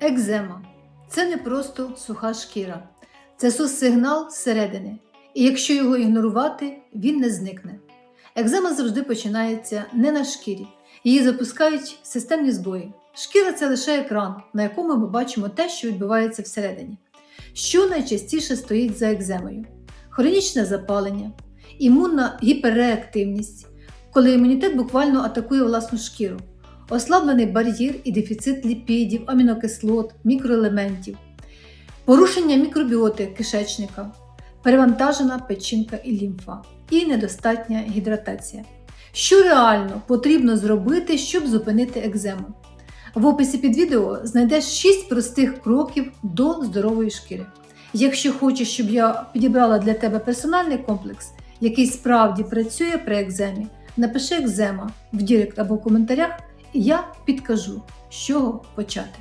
Екзема це не просто суха шкіра, це соцсигнал зсередини. І якщо його ігнорувати, він не зникне. Екзема завжди починається не на шкірі, її запускають системні збої. Шкіра це лише екран, на якому ми бачимо те, що відбувається всередині. Що найчастіше стоїть за екземою? Хронічне запалення, імунна гіперреактивність, коли імунітет буквально атакує власну шкіру, ослаблений бар'єр і дефіцит ліпідів, амінокислот, мікроелементів, порушення мікробіоти кишечника, перевантажена печінка і лімфа і недостатня гідратація. Що реально потрібно зробити, щоб зупинити екзему? В описі під відео знайдеш 6 простих кроків до здорової шкіри. Якщо хочеш, щоб я підібрала для тебе персональний комплекс, який справді працює при екземі, напиши екзема в Дірект або в коментарях, я підкажу, з чого почати.